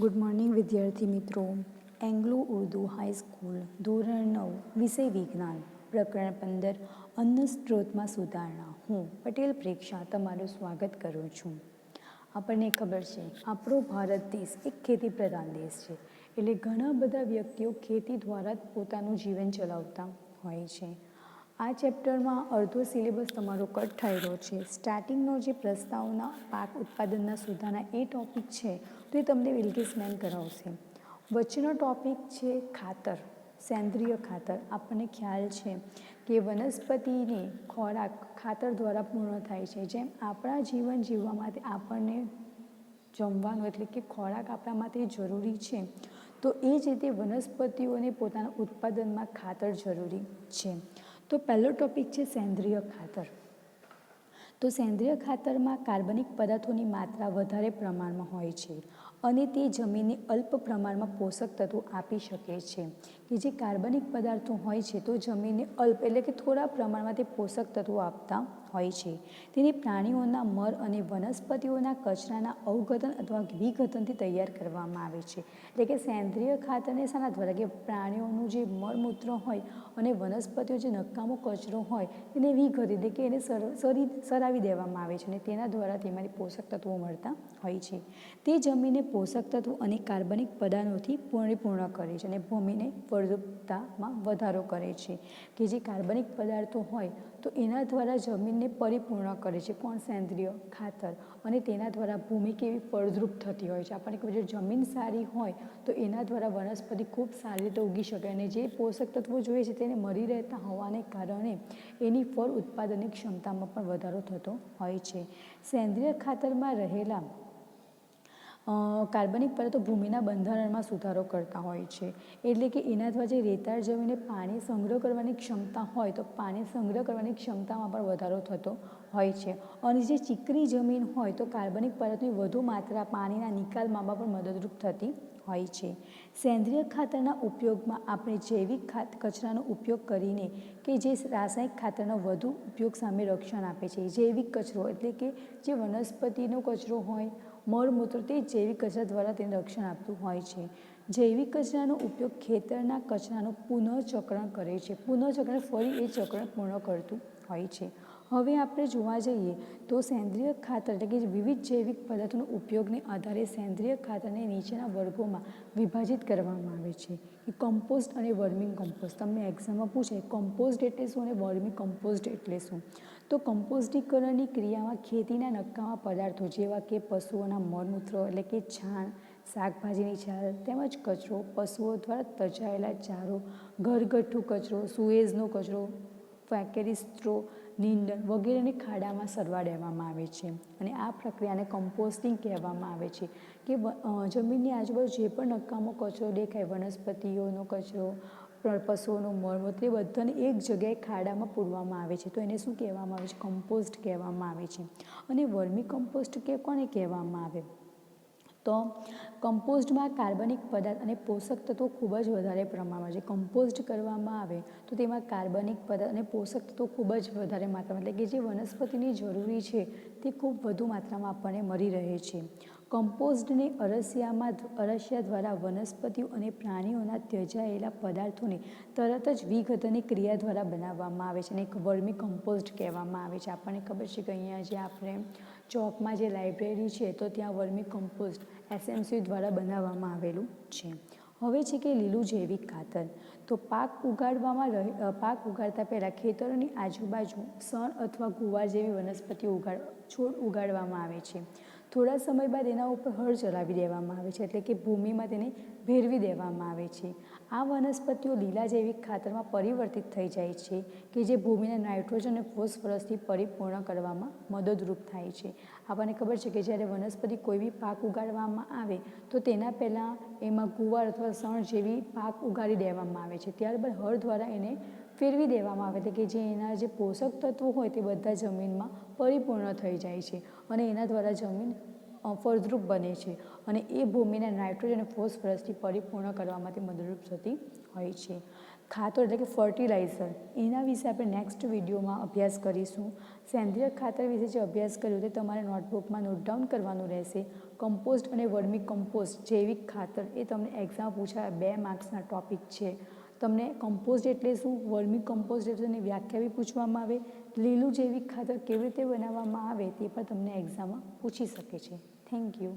Good morning વિદ્યાર્થી મિત્રો. Anglo Urdu high school ધોરણ નવ, વિષય વિજ્ઞાન, પ્રકરણ પંદર, અન્ન સ્ત્રોતમાં સુધારણા. હું પટેલ પ્રેક્ષા તમારું સ્વાગત કરું છું. આપણને ખબર છે, આપણો ભારત દેશ એક ખેતી પ્રધાન દેશ છે. એટલે ઘણા બધા વ્યક્તિઓ ખેતી દ્વારા જ પોતાનું જીવન ચલાવતા હોય છે. આ ચેપ્ટરમાં અડધો સિલેબસ તમારો કટ થયેલો છે. સ્ટાર્ટિંગનો જે પ્રસ્તાવના પાક ઉત્પાદનના સુધારના એ ટોપિક છે, તો એ તમને વિલગીસ મેન કરાવશે. વચ્ચેનો ટોપિક છે ખાતર, સેન્દ્રિય ખાતર. આપણને ખ્યાલ છે કે વનસ્પતિને ખોરાક ખાતર દ્વારા પૂર્ણ થાય છે. જેમ આપણા જીવન જીવવા માટે આપણને જમવાનું એટલે કે ખોરાક આપણા માટે જરૂરી છે, તો એ જ રીતે વનસ્પતિઓને પોતાના ઉત્પાદનમાં ખાતર જરૂરી છે. તો પહેલો ટોપિક છે સેન્દ્રિય ખાતર. તો સેન્દ્રિય ખાતરમાં કાર્બનિક પદાર્થોની માત્રા વધારે પ્રમાણમાં હોય છે અને તે જમીનને અલ્પ પ્રમાણમાં પોષક તત્વો આપી શકે છે. કે જે કાર્બનિક પદાર્થો હોય છે તો જમીનને અલ્પ એટલે કે થોડા પ્રમાણમાં તે પોષક તત્વો આપતા હોય છે. તેને પ્રાણીઓના મર અને વનસ્પતિઓના કચરાના અવઘટન અથવા વિઘટનથી તૈયાર કરવામાં આવે છે. એટલે કે સેન્દ્રિય ખાતરને શાના દ્વારા કે પ્રાણીઓનું જે મળમૂત્ર હોય અને વનસ્પતિઓ જે નકામો કચરો હોય તેને વિઘટ એટલે કે એને સરી સરાવી દેવામાં આવે છે અને તેના દ્વારા તેમાંથી પોષક તત્વો મળતા હોય છે. તે જમીનને પોષક તત્વો અને કાર્બનિક પદાર્થોથી પરિપૂર્ણ કરે છે અને ભૂમિને ફળદ્રુપતામાં વધારો કરે છે. કે જે કાર્બનિક પદાર્થો હોય તો એના દ્વારા જમીનને પરિપૂર્ણ કરે છે કોણ સેન્દ્રિય, ખાતર અને તેના દ્વારા ભૂમિ કેવી ફળદ્રુપ થતી હોય છે. આપણને ખબર છે જમીન સારી હોય તો એના દ્વારા વનસ્પતિ ખૂબ સારી રીતે ઉગી શકે અને જે પોષક તત્વો જોઈએ છે તેને મળી રહેતા હોવાને કારણે એની ફળ ઉત્પાદનની ક્ષમતામાં પણ વધારો થતો હોય છે. સેન્દ્રિય ખાતરમાં રહેલા કાર્બનિક પદાર્થો ભૂમિના બંધારણમાં સુધારો કરતા હોય છે. એટલે કે એના દ્વારા જે રેતાળ જમીને પાણી સંગ્રહ કરવાની ક્ષમતા હોય તો પાણી સંગ્રહ કરવાની ક્ષમતામાં પણ વધારો થતો હોય છે. અને જે ચીકણી જમીન હોય તો કાર્બનિક પરતની વધુ માત્રા પાણીના નિકાલમાં પણ મદદરૂપ થતી હોય છે. સેન્દ્રિય ખાતરના ઉપયોગમાં આપણે જૈવિક ખાત, કચરાનો ઉપયોગ કરીને કે જે રાસાયણિક ખાતરનો વધુ ઉપયોગ સામે રક્ષણ આપે છે. જૈવિક કચરો એટલે કે જે વનસ્પતિનો કચરો હોય મળમૂત્ર તે જૈવિક કચરા દ્વારા તેને રક્ષણ આપતું હોય છે. જૈવિક કચરાનો ઉપયોગ ખેતરના કચરાનું પુનઃચક્રણ કરે છે. પુનઃચક્રણ ફરી એ ચક્રણ પૂર્ણ કરતું હોય છે. હવે આપણે જોવા જઈએ તો સેન્દ્રિય ખાતર એટલે કે વિવિધ જૈવિક પદાર્થોનો ઉપયોગને આધારે સેન્દ્રિય ખાતરને નીચેના વર્ગોમાં વિભાજિત કરવામાં આવે છે. કે કમ્પોસ્ટ અને વર્મિંગ કમ્પોસ્ટ તમને એક્ઝામમાં પૂછે કમ્પોસ્ટ એટલે શું? અને વર્મિંગ કમ્પોસ્ટ એટલે શું? તો કમ્પોસ્ટીકરણની ક્રિયામાં ખેતીના નકામા પદાર્થો જેવા કે પશુઓના મળમૂત્ર એટલે કે છાણ, શાકભાજીની છાલ તેમજ કચરો, પશુઓ દ્વારા તજાયેલા ચારો, ઘરગથ્થુ કચરો, સુએઝનો કચરો, ફેકેરી સ્ટ્રો નીંદણ વગેરેને ખાડામાં સરવા દેવામાં આવે છે. અને આ પ્રક્રિયાને કમ્પોસ્ટિંગ કહેવામાં આવે છે કે જમીનની આજુબાજુ જે પણ નકામો કચરો દેખાય, વનસ્પતિઓનો કચરો પશુઓનો મળમૂત્ર એ બધાને એક જગ્યાએ ખાડામાં પૂરવામાં આવે છે. તો એને શું કહેવામાં આવે છે? કમ્પોસ્ટ કહેવામાં આવે છે. અને વર્મી કમ્પોસ્ટ કે કોને કહેવામાં આવે? તો કમ્પોસ્ટમાં કાર્બનિક પદાર્થ અને પોષક તત્વો ખૂબ જ વધારે પ્રમાણમાં છે. કમ્પોસ્ટ કરવામાં આવે તો તેમાં કાર્બનિક પદાર્થ અને પોષક તત્વો ખૂબ જ વધારે માત્રામાં એટલે કે જે વનસ્પતિની જરૂરી છે તે ખૂબ વધુ માત્રામાં આપણને મળી રહે છે. કમ્પોસ્ટને અરસિયામાં અરસિયા દ્વારા વનસ્પતિઓ અને પ્રાણીઓના ત્યજાયેલા પદાર્થોને તરત જ વિઘટનની ક્રિયા દ્વારા બનાવવામાં આવે છે અને એક વર્મી કમ્પોસ્ટ કહેવામાં આવે છે. આપણને ખબર છે કે અહીંયા જે આપણે ચોકમાં જે લાઇબ્રેરી છે તો ત્યાં વર્મી કમ્પોસ્ટ એસએમસી દ્વારા બનાવવામાં આવેલું છે. હવે છે કે લીલું જૈવિક ખાતર. તો પાક ઉગાડવામાં રહે પાક ઉગાડતા પહેલાં ખેતરોની આજુબાજુ સણ અથવા ગુવાર જેવી વનસ્પતિઓ ઉગાડ, છોડ ઉગાડવામાં આવે છે. થોડા સમય બાદ એના ઉપર હળ ચલાવી દેવામાં આવે છે, એટલે કે ભૂમિમાં તેને ભેરવી દેવામાં આવે છે. આ વનસ્પતિઓ લીલા જૈવિક ખાતરમાં પરિવર્તિત થઈ જાય છે કે જે ભૂમિને નાઇટ્રોજન અને ફોસ્ફરસથી પરિપૂર્ણ કરવામાં મદદરૂપ થાય છે. આપણને ખબર છે કે જ્યારે વનસ્પતિ કોઈ બી પાક ઉગાડવામાં આવે, તો તેના પહેલાં એમાં ગુવાર અથવા સણ જેવી પાક ઉગાડી દેવામાં આવે છે. ત્યારબાદ હળ દ્વારા એને ફેરવી દેવામાં આવે છે કે જે એના જે પોષક તત્વો હોય તે બધા જમીનમાં પરિપૂર્ણ થઈ જાય છે અને એના દ્વારા જમીન ફળદ્રુપ બને છે અને એ ભૂમિને નાઇટ્રોજન અને ફોસ્ફરસથી પરિપૂર્ણ કરવા માટે મદદરૂપ થતી હોય છે. ખાતર એટલે કે ફર્ટિલાઇઝર. એના વિશે આપણે નેક્સ્ટ વિડીયોમાં અભ્યાસ કરીશું. સેન્દ્રિય ખાતર વિશે જે અભ્યાસ કર્યો તે તમારે નોટબુકમાં નોટ ડાઉન કરવાનું રહેશે. કમ્પોસ્ટ અને વર્મી કમ્પોસ્ટ જૈવિક ખાતર એ તમને એક્ઝામ પૂછાયા બે માર્ક્સના ટોપિક છે. તમને કમ્પોસ્ટ એટલે શું? વર્મી કમ્પોસ્ટ એટલે વ્યાખ્યા બી પૂછવામાં આવે. લીલું જૈવિક ખાતર કેવી રીતે બનાવવામાં આવે તે પણ તમને એક્ઝામમાં પૂછી શકે છે. Thank you